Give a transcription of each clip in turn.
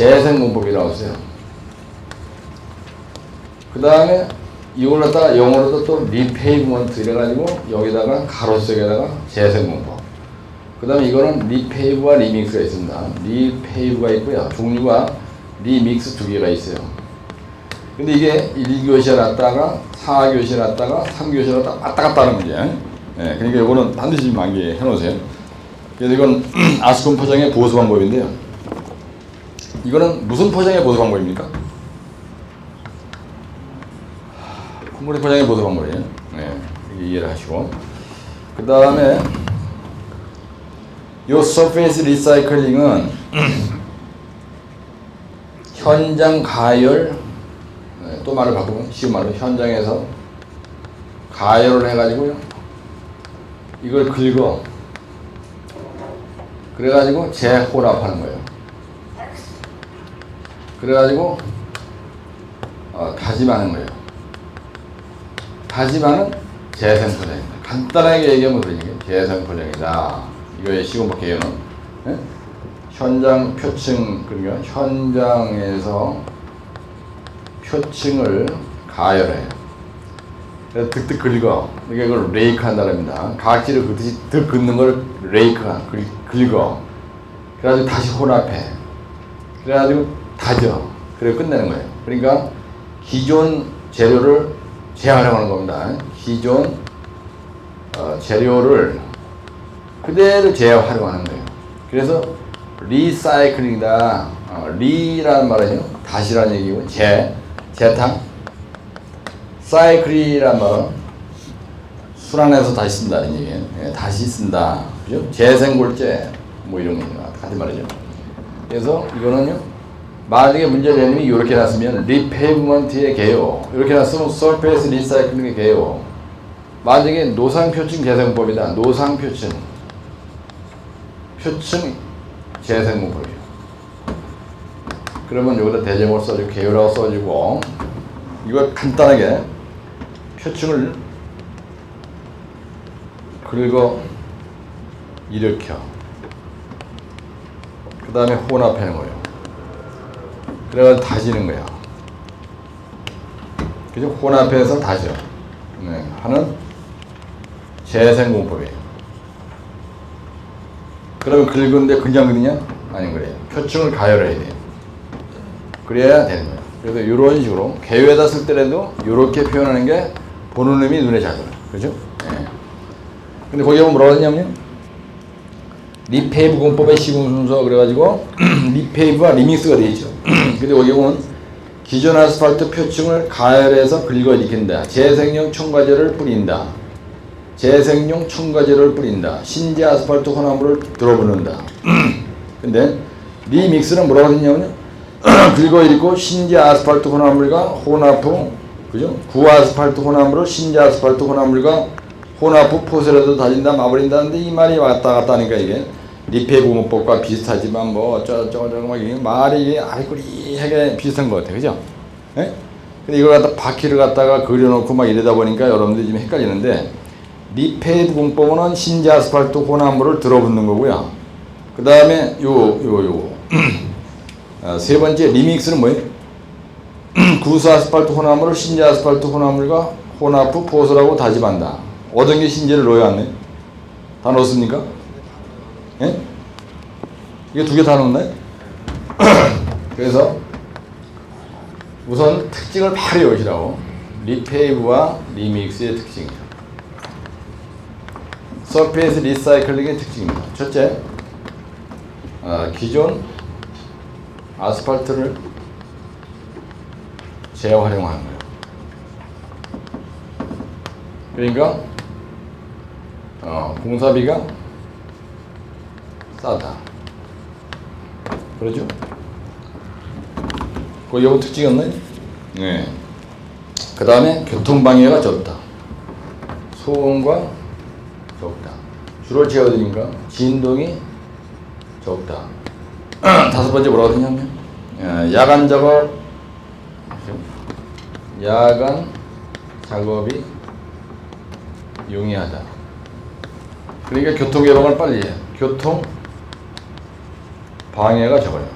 재생공법이라고 써요. 그 다음에 이걸 갖다가 영어로도 또 리페이브먼트 이래가지고 여기다가 가로속에다가 재생공법. 그 다음에 이거는 리페이브와 리믹스가 있습니다. 리페이브가 있고요. 종류가 리믹스 두 개가 있어요. 근데 이게 1교시에 놨다가 4교시에 놨다가 3교시에 놨다가 왔다 갔다 하는 문제. 예, 그러니까 이거는 반드시 좀 암기해 놓으세요. 그래서 이건 아스콘 포장의 보수 방법인데요. 이거는 무슨 포장의 보수 방법입니까? 콩고리 포장의 보수 방법이에요. 네, 이해를 하시고. 그 다음에 요 서페이스 리사이클링은 현장 가열 네, 또 말을 바꾸면 쉬운 말로 현장에서 가열을 해가지고요 이걸 긁어 그래가지고 재혼합하는 거예요 그래가지고 어, 다짐하는 거예요 다짐하는 재생 포장입니다 간단하게 얘기하면 그러니 재생 포장이다 이거의 시공법 개요는 예? 현장 표층 그러니까 현장에서 표층을. 그래서 득득 긁어. 이게 그걸 레이크 한다랍니다. 각질을 긁듯이 득 긁는 걸 레이크, 긁- 긁어. 그래가지고 다시 혼합해. 그래가지고 다져. 그래 끝내는 거예요. 그러니까 기존 재료를 재활용하는 겁니다. 기존 어, 재료를 그대로 재활용하는 거예요. 그래서 리사이클링이다. 어, 리라는 말은요, 다시라는 얘기고, 재, 재탕. 사이클이란 말은 순환해서 다시 쓴다는 얘기예요. 예, 다시 쓴다. 그죠? 재생골재, 뭐 이런 거죠. 같은 말이죠. 그래서 이거는요, 만약에 문제 내님이 이렇게 놨으면 리페이브먼트의 개요. 이렇게 놨으면 서페이스 리사이클링의 개요. 만약에 노상표층 재생법이다. 노상표층. 표층 재생문법이에요. 그러면 여기다 대제목을 써주고 개요라고 써주고 이걸 간단하게 표층을 긁어 일으켜 그 다음에 혼합하는 거예요. 그래가지고 다지는 거야. 그죠? 혼합해서 다져. 네, 하는 재생공법이에요. 그러면 긁은데 그냥 긁느냐? 아닌 거래요. 표층을 가열해야 돼요. 그래야 되는 거예요. 그래서 이런 식으로 개요에다 쓸 때라도 이렇게 표현하는 게 보는 놈이 눈에 잘 들어요. 그죠? 예. 근데 거기 보면 뭐라고 했냐면요. 리페이브 공법의 시공 순서 그래가지고 리페이브와 리믹스가 되어 있죠. 근데 거기 보면 기존 아스팔트 표층을 가열해서 긁어 익힌다. 재생용 첨가제를 뿌린다. 재생용 첨가제를 뿌린다. 신재 아스팔트 혼합물을 들어붓는다. 근데 리믹스는 뭐라고 했냐면요. 긁어 잃고 신재 아스팔트 혼합물과 혼합 후 그죠? 구아스팔트 혼합물을 신재 아스팔트 혼합물과 혼합 후 포세라도 다진다 마무린다는데 이 말이 왔다 갔다 하니까 이게 리페 공업법과 비슷하지만 뭐 어쩌고저쩌고 막 이게 말이 이게 아이꼬리하게 비슷한 것 같아요. 그죠? 예? 근데 이걸 갖다 바퀴를 갖다가 그려놓고 막 이러다 보니까 여러분들이 좀 헷갈리는데 리페이브 공법은 신재 아스팔트 혼합물을 들어붙는 거고요. 그 다음에 요, 요, 요. 아, 세 번째 리믹스는 뭐예요? 구수 아스팔트 혼합물을 신재 아스팔트 혼합물과 혼합 후 포설하고 다짐한다. 어떤 게 신재를 넣어야 안 돼? 다 넣었습니까? 예? 이게 두 개 다 넣었나요? 그래서 우선 특징을 바로 여시라고 리페이브와 리믹스의 특징이죠. 서페이스 리사이클링의 특징입니다. 첫째, 아, 기존 아스팔트를 재활용하는 거예요. 그러니까 어, 공사비가 싸다. 그러죠? 그 여기 특징이 없나요? 네. 그 다음에 교통방해가 적다. 소음과 적다. 주로 제어드니까 진동이 적다. 다섯 번째 뭐라고 했냐면 어, 야간 작업 야간 작업이 용이하다. 그러니까 교통 예방을 빨리 해. 교통 방해가 적어요.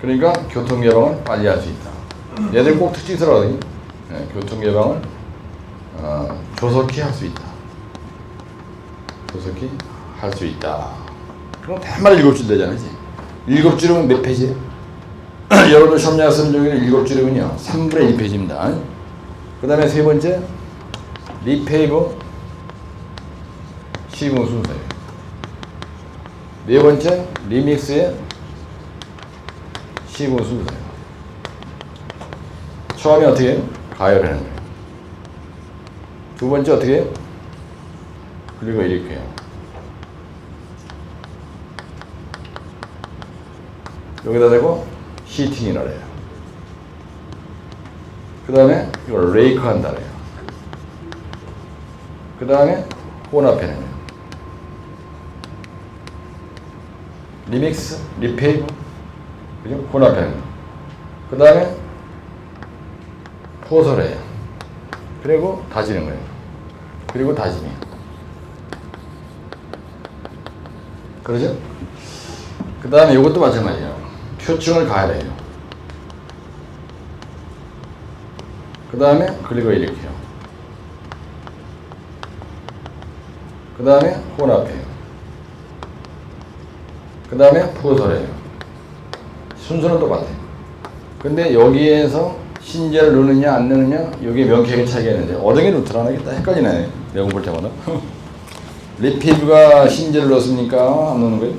그러니까 교통 예방을 빨리 할 수 있다. 얘들 꼭 특징스러거든요. 예, 교통 예방을 어, 조속히 할 수 있다. 조속히 할 수 있다. 그럼 대말 일곱 줄 되잖아요. 그지? 일곱 줄이면 몇 페이지예요? 시험장 쓰는 중에 일곱 줄이면요. 3분의 1페이지입니다. 그 다음에 세 번째 리페이브 시공 순서예요. 네 번째 리믹스의 시공 순서예요. 처음에 어떻게 해요? 가열하는 거예요. 두 번째 어떻게? 그리고 이렇게 해요. 여기다 대고 히팅이라 해요. 그 다음에 이걸 레이크 한다 그래요. 그 다음에 혼합해는 거예요. 리믹스, 리페이브, 그죠? 거. 그 다음에 포설해요. 그리고 다지는 거예요. 그리고 다짐이. 그러죠? 그 다음에 이것도 마찬가지예요. 표층을 가열해요. 그 다음에 그리고 이렇게요. 그 다음에 혼합해요. 그 다음에 포설해요. 순서는 똑같아요. 근데 여기에서 신재를 넣느냐 안 넣느냐 여기 명쾌하게 차이가 있는데 어떤 게 루트라 하겠다 헷갈리네 내용 볼 때마다 리피브가 신재를 넣습니까 안 넣는 거예요?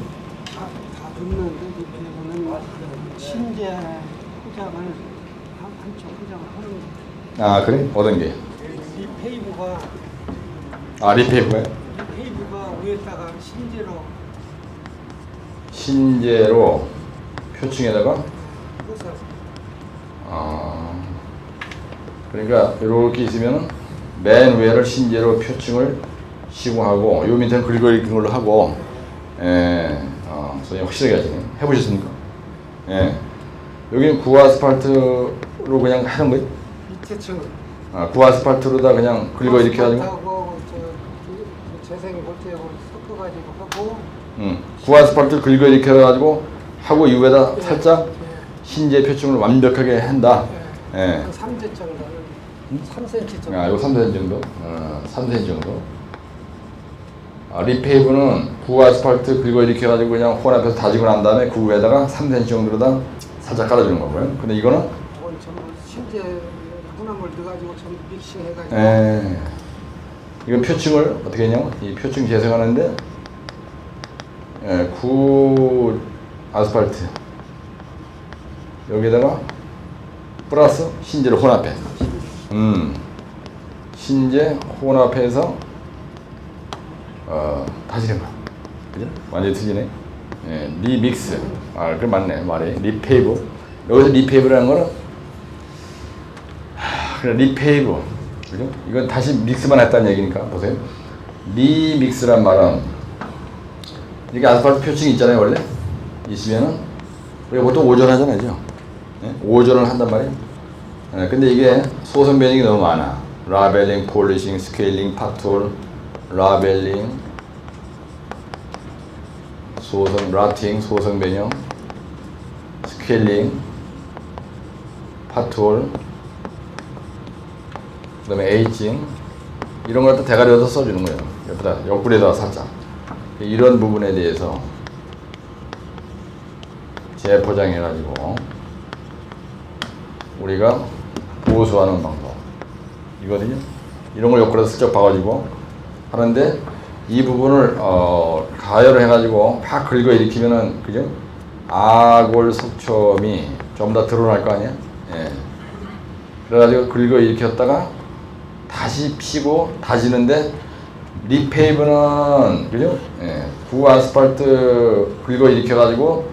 다, 다 듣는데 리페이브는 신재 포장을 한, 한쪽 포장을 하는 거예요. 아 그래? 어떤 게? 리페이브가 아 리피브가요? 리페이브가 위에다가 신재로 신재로 표층에다가? 아. 그러니까 이렇게 있으면 맨 위에를 신재로 표층을 시공하고 요 밑에는 긁어 읽은 걸로 하고 예, 어, 선생님 확실하게 하시네. 해보셨습니까? 예, 여기는 구아스팔트로 그냥 하는 거예요? 밑에 층 아, 구아스팔트로다 그냥 긁어 이렇게 하고 저 재생 볼트하고 섞어가지고 하고 음, 구아스팔트 긁어 이렇게 해가지고 하고 이 위에다 살짝 신재 표층을 완벽하게 한다. 예. 한 3대 정도 3cm 정도. 아, 이거 3cm 정도? 어, 3cm 정도. 아, 리페이브는 구 아스팔트 긁어 이렇게 해가지고 그냥 혼합해서 다지고 난 다음에 그 위에다가 3cm 정도로다 살짝 깔아주는 거고요. 근데 이거는 전부 신재 혼합물 넣어가지고 전부 믹싱해가지고. 에, 이건 표층을 어떻게 했냐면 이 표층 재생하는데 에, 구 아스팔트 여기다가 플러스 신재를 혼합해. 음, 신재 혼합해서 어, 다지는 거야. 그죠? 완전히 틀리네. 예, 리믹스. 아, 그 맞네 말이. 리페이브. 여기서 리페이브라는 거는 그래 리페이브 그죠? 이건 다시 믹스만 했다는 얘기니까 보세요. 리믹스란 말은 이게 아스팔트 표층이 있잖아요 원래 있으면은 우리가 보통 오전 하잖아요, 그죠? 예? 오전을 한단 말이에요. 예, 근데 이게 소선 변형이 너무 많아. 라벨링, 폴리싱, 스케일링, 파톨, 라벨링, 소선 라팅, 소선 변형, 스케일링, 파톨, 그 다음에 에이징 이런 걸또 대가리에서 써주는 거예요. 옆에다 옆구리에다 살짝 이런 부분에 대해서 재포장해 가지고 우리가 보수하는 방법 이거든요. 이런 걸 옆구리에서 슬쩍 봐가지고 하는데 이 부분을 어, 가열을 해가지고 팍 긁어 일으키면은 그죠? 아골 속첨이 좀 더 드러날 거 아니야? 예. 그래가지고 긁어 일으켰다가 다시 피고 다지는데 리페이브는 그죠? 예, 구 아스팔트 긁어 일으켜가지고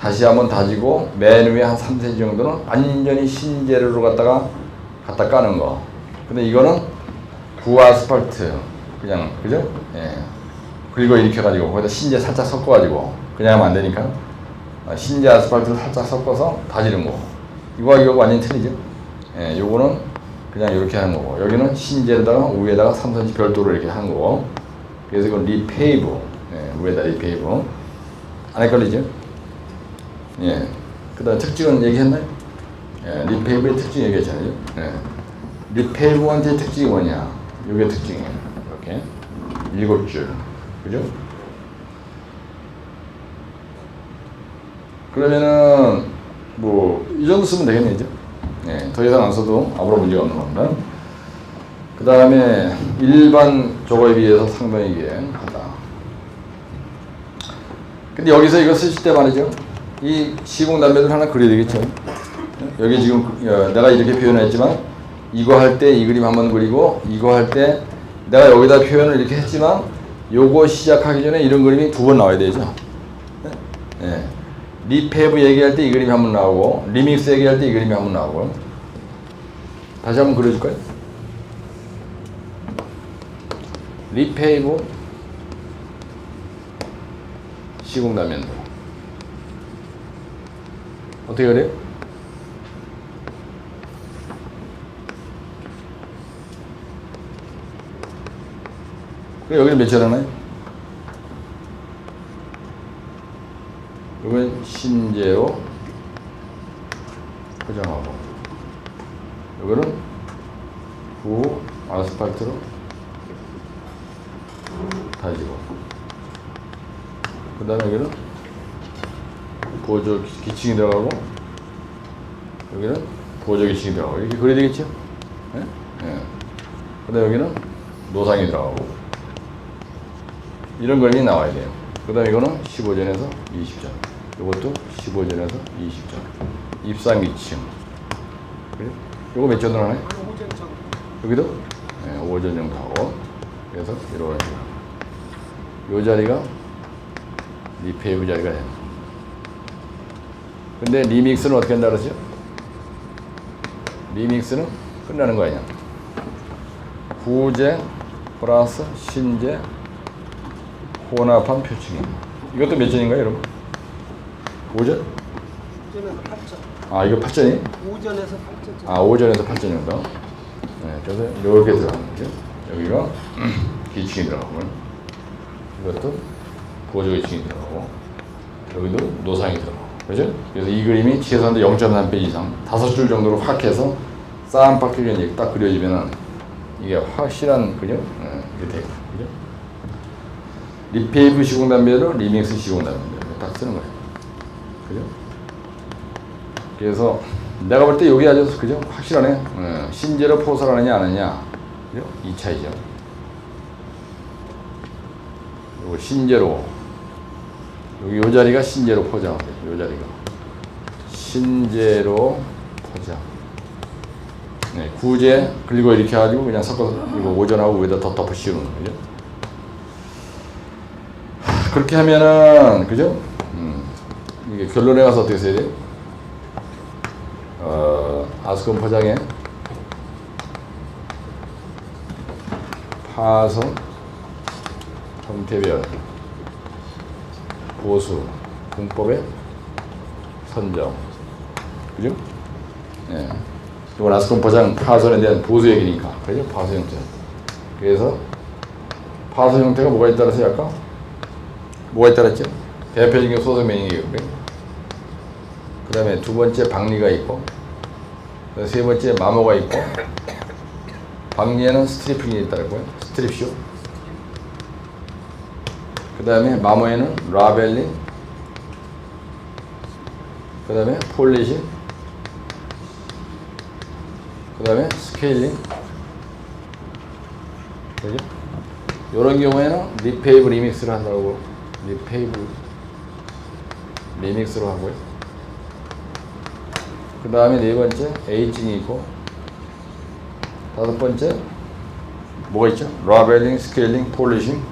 다시 한번 다지고 맨 위에 한 3cm 정도는 완전히 신재료로 갖다가 갖다 까는 거. 근데 이거는 구 아스팔트 그냥 그죠? 예, 긁어 일으켜가지고 거기다 신재 살짝 섞어가지고 그냥 하면 안 되니까 아, 신재 아스팔트를 살짝 섞어서 다지는 거. 이거와 이거 완전히 틀리죠? 예, 요거는 그냥 이렇게 하는 거고 여기는 신재에다가 위에다가 3cm 별도로 이렇게 하는 거고 그래서 이건 리페이브 예, 위에다 리페이브 안 헷갈리죠? 예. 그 다음 특징은 얘기했나요? 예, 리페이브의 특징 얘기했잖아요. 예. 리페이브 원트의 특징이 뭐냐? 이게 특징이에요. 이렇게 일곱 줄, 그죠? 그러면은 뭐 이 정도 쓰면 되겠네요. 예, 더 이상 안 써도 아무런 문제가 없는 겁니다. 그 다음에 일반 저거에 비해서 상당히 이게. 근데 여기서 이거 쓰실 때 말이죠. 이 시공 담배들 하나 그려야 되겠죠. 여기 지금 어, 내가 이렇게 표현했지만 이거 할 때 이 그림 한번 그리고 이거 할 때 내가 여기다 표현을 이렇게 했지만 요거 시작하기 전에 이런 그림이 두 번 나와야 되죠. 예. 리페브 얘기할 때 이 그림이 한 번 나오고 리믹스 얘기할 때 이 그림이 한 번 나오고 다시 한번 그려줄까요? 리페이브 시공담면도 어떻게 그래요? 그럼 여기는 몇줄 하나요? 이건 신재로 포장하고 이거는 후 아스팔트로 다지고 그 다음에 여기는 보조 기- 기층이 들어가고 여기는 보조 기층이 들어가고 이렇게 그려야 되겠죠? 예? 예. 그 다음에 여기는 노상이 들어가고 이런 그림이 나와야 돼요. 그 다음에 이거는 15전에서 20전. 이것도 15전에서 20전. 입상 기층. 그래? 요거 몇 전으로 하나요? 여기도 네, 5전 정도 하고 그래서 이런 식으로 요 자리가 리페이브 자리가 됩니다. 근데 리믹스는 어떻게 한다 그러죠? 리믹스는 끝나는 거 아니야? 구제 플러스 신제 혼합한 표층이 이것도 몇 전인가요 여러분? 5전? 오전에서 8전 아 이거 8전이? 오전에서 8전 아, 5전에서 8전 정도. 네, 그래서 이렇게 들어가는 거죠. 여기가 기층이 들어가고, 이것도 보조 기층이 들어가고, 여기도 노상이 들어가고, 그죠? 그래서 이 그림이 최소한도 0.3배 이상, 다섯 줄 정도로 확 해서 쌈박하게 이제 딱 그려지면은 이게 확실한, 그죠? 네, 이게 되고, 그죠? 리페이브 시공담배로 리믹스 시공담배 딱 쓰는 거예요. 그죠? 그래서 내가 볼 때 여기 아주 그죠 확실하네. 어, 신재로 포설하느냐 안 하느냐? 이 차이죠. 신재로 여기 요 자리가 신재로 포장하고 요 자리가 신재로 포장. 네, 구제 그리고 이렇게 해가지고 그냥 섞어서 이거 오전하고 위에다 더 덮어 씌우는 거죠. 하, 그렇게 하면은 그죠? 음, 이게 결론에 가서 어떻게 써야 돼요? 어, 아스콘 포장에 파선, 형태별, 보수, 공법의 선정. 그죠? 예. 이건 아스콘 포장 파선에 대한 보수 얘기니까. 그죠? 파수 형태. 그래서 파수 형태가 뭐가 했어요, 아까? 뭐가 있다고 했죠? 대표적인 게 매닝이거든요. 그 다음에 두 번째 박리가 있고, 세 번째 마모가 있고, 박리에는 스트리핑이 있다고요. 스트립쇼. 그 다음에 마모에는 라벨링. 그 다음에 폴리싱. 그 다음에 스케일링. 그죠? 이런 경우에는 리페이브 리믹스를 한다고 리페이브 리믹스로 하고요. 그 다음에 네 번째 에이징이 있고 다섯 번째 뭐가 있죠? 라벨링, 스케일링, 폴리싱,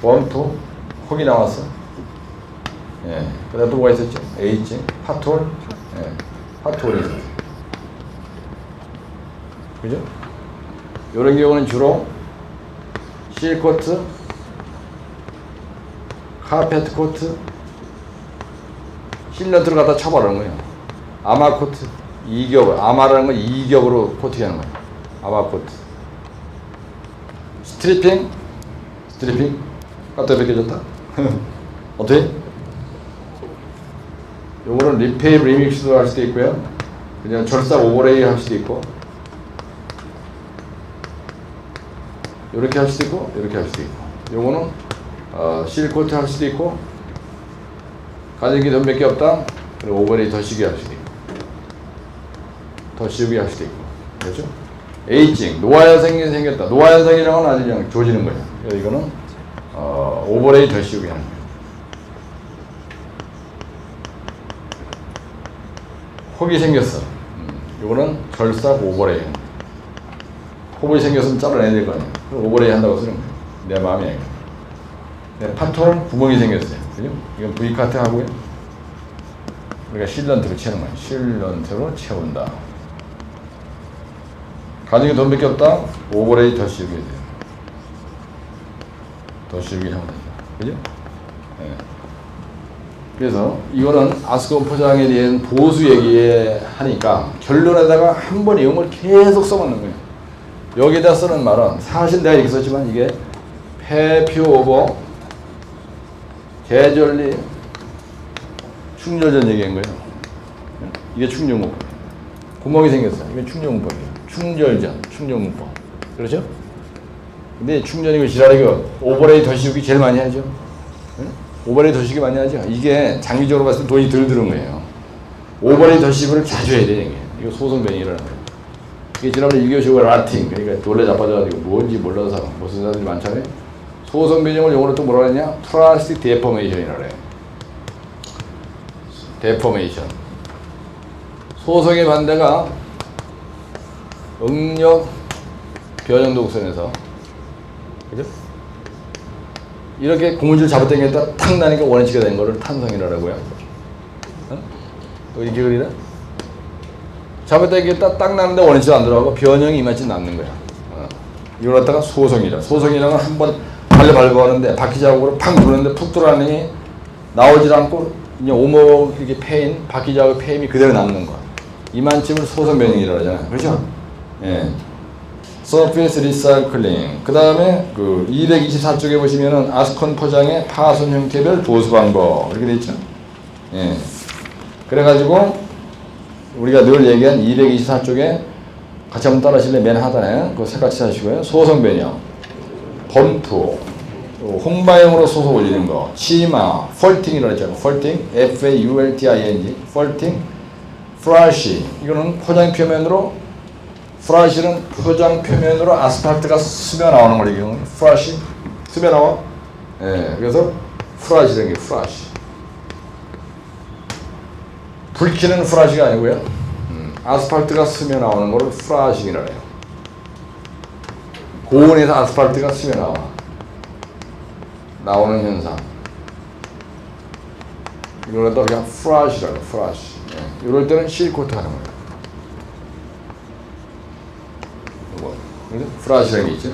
원투, 콕이 나왔어. 예. 그 다음 또 뭐가 있었죠? 에이징, 파톨, 예. 파톨이 있었어. 그죠? 이런 경우는 주로 실코트, 카페트 코트, 실런트를 갖다 쳐바르는 거예요. 아마 코트 2겹 아마라는 건 2겹으로 코팅하는 거예요. 아마 코트. 스트리핑 스트리핑 갖다 벗겨졌다. 어떻게? 요거는 리페이브 리믹스도 할 수도 있고요. 그냥 절삭 오버레이 할 수도 있고. 이렇게 할 수도 있고 이렇게 할 수도 있고. 요거는 어, 실코트 할 수도 있고 가진 게돈몇 개 없다. 그리고 오버레이 더 쉬게 할 수도 있고. 더 쉬게 할 수도 있고. 그렇죠? 에이징, 노화 현상이 생겼다. 노화 현상이라는 건 아주 그냥 조지는 거예요. 이거는 어, 오버레이 더 쉬게 하는 거예요. 혹이 생겼어. 음, 이거는 절삭 오버레이. 혹이 생겼으면 잘라내야 될 거. 그럼 오버레이 한다고 쓰는 거예요. 내 마음이 아니고. 네, 판톨 구멍이 생겼어요. 그죠? 이건 V카트 하고요. 우리가 실런트로 채우는 거예요. 실런트로 채운다. 가지고 돈 밖에 없다? 오버레이 더 씌우게 돼요. 더 씌우게 하면 된다. 그죠? 예. 그래서 이거는 아스콘 포장에 대한 보수 얘기하니까 결론에다가 한 번 내용을 계속 써먹는 거예요. 여기다 쓰는 말은 사실 내가 이렇게 썼지만 이게 폐표 오버 계절리 충절전 얘기한 거예요. 이게 충전문법. 구멍이 생겼어요. 이게 충전문법이에요. 충절전, 충전문법. 그렇죠? 근데 충전이고 지랄이고 오버레이 더 씌우기 제일 많이 하죠. 응? 오버레이 더 씌우기 많이 하죠. 이게 장기적으로 봤을 때 돈이 덜 드는 거예요. 오버레이 더 씌우기를 자주 해야 돼. 이게. 이거 소송변이라는 거예요. 이게 지난번에 1교시고 라팅 그러니까 놀래 자빠져가지고 뭔지 몰라서 무슨 사람들이 많잖아요. 소송 변형을 영어로 또 뭐라 그랬냐? 플라스틱 데포메이션이라 그래. 데포메이션. 소송의 반대가 응력 변형 독선에서 그죠? 이렇게 고무줄 잡아당겼다 탁 나니까 원위치가 된 거를 탄성이라고요. 어? 또 이렇게 그리나? 잡아당겼다 딱 나는데 원위치가 안 들어가고 변형이 이만치 남는 거야. 어. 이걸 갖다가 소송이라. 소송이라는 건 한번 발려 밟고 하는데 바퀴 자국으로 팍 누르는데 푹 들어가니 나오질 않고 이제 오목 이렇게 패인 바퀴 자국 패임이 그대로 남는 거야. 이만쯤을 소송 변형이라고 하잖아요. 그렇죠? 예. 서피스 리사이클링. 그 다음에 그 224쪽에 보시면은 아스콘 포장의 파손 형태별 보수 방법 이렇게 돼 있죠. 예. 그래가지고 우리가 늘 얘기한 224쪽에 같이 한번 따라 하실래? 맨 하단에 그거 색같이 하시고요. 소성 변형, 범프, 또 홍바형으로 소속 올리는 거, 치마, 펄팅이라고 했잖아요. 펄팅, F-A-U-L-T-I-N-G, 펄팅, 프라시. 이거는 포장 표면으로 프라시는 포장 표면으로 아스팔트가 스며 나오는 거예요. 이거는 프라시 스며 나와. 예, 그래서 프라시라는 게 프라시. 불키는 프라시가 아니고요. 음, 아스팔트가 스며 나오는 거를 프라싱이라 해요. 고온에서 아스팔트가 스며 나와. 나오는 현상. 이걸 갖다 그냥 프라시라고. 프라시. 예, 이럴 때는 실코트 하는 거예요. 이거. 그죠? 프라시라는 게 있죠.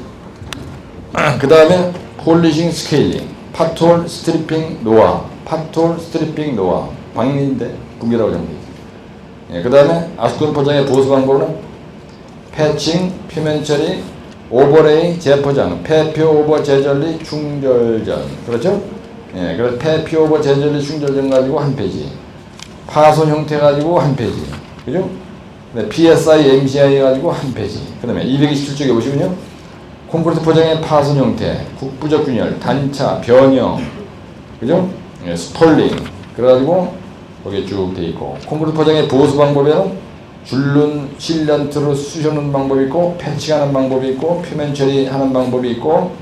그 다음에 폴리싱 스케일링, 파톨 스트리핑 노아, 파톨 스트리핑 노아, 방인데 분개라고 정리. 예, 그 다음에 아스콘 포장의 보수 방법은 패칭, 표면 처리, 오버레이, 재포장, 폐표 오버 재절리, 충절전. 그렇죠? 예, 그래서 폐표 오버 재절리, 충절전 가지고 한 페이지. 파손 형태 가지고 한 페이지. 그죠? 네, PSI, MCI 가지고 한 페이지. 그 다음에 227쪽에 보시면요. 콘크리트 포장의 파손 형태, 국부적 균열, 단차, 변형, 그죠? 예, 스톨링. 그래가지고 거기에 쭉 돼 있고 콘크리트 포장의 보수 방법에는 줄눈, 실련트로 쑤셔놓는 방법이 있고 패치하는 방법이 있고 표면 처리하는 방법이 있고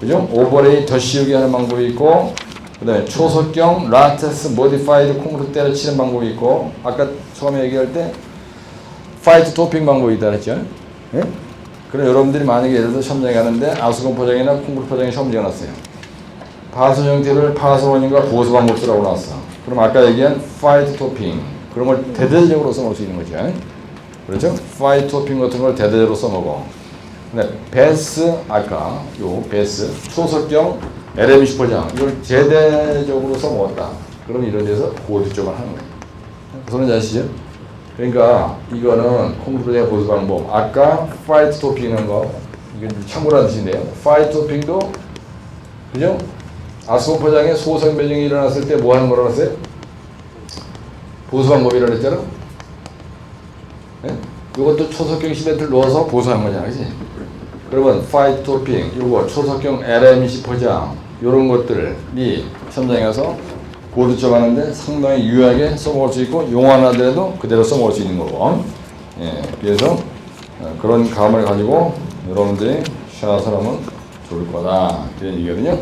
그죠? 오버레이 더 씌우게 하는 방법이 있고 그 다음에 초속경 라테스 모디파이드 콘크리트 때려치는 방법이 있고 아까 처음에 얘기할 때 파이트 토핑 방법이 있다 그랬죠? 예? 그럼 여러분들이 만약에 예를 들어서 시험장에 가는데 아스콘 포장이나 콘크리트 포장에 시험장에 났어요. 파손 형태를 파손원인과 보수 방법 쓰라고 나왔어. 그럼 아까 얘기한 파이트 토핑 그런 걸 대대적으로 써먹을 수 있는 거죠. 그렇죠? 파이트 토핑 같은 걸 대대적으로 써먹어. 근데 베스 아까 요 베스 초석경 LMC 포장 이걸 제대적으로 써먹었다. 그럼 이런 데서 고득점을 하는 거예요. 무슨 아시죠? 그러니까 이거는 콩쿠르의 보수 방법. 아까 파이트 토핑하는 거 이게 참고라는 뜻인데요. 파이트 토핑도 그죠? 아스콘 포장에 소성 변형이 일어났을 때 뭐 하는 거라고 했어요? 보수 방법이라 그랬잖아. 예? 이것도 초석경 시멘트를 넣어서 보수한 거잖아, 그지? 그러면 파이트 토핑, 요거 초석경 LMC 포장, 요런 것들이 현장에서 보드점 하는데 상당히 유용하게 써먹을 수 있고 용안하더라도 그대로 써먹을 수 있는 거고. 예, 그래서 어, 그런 감을 가지고 여러분들이 샷을 하면 좋을 거다. 그런 얘기거든요.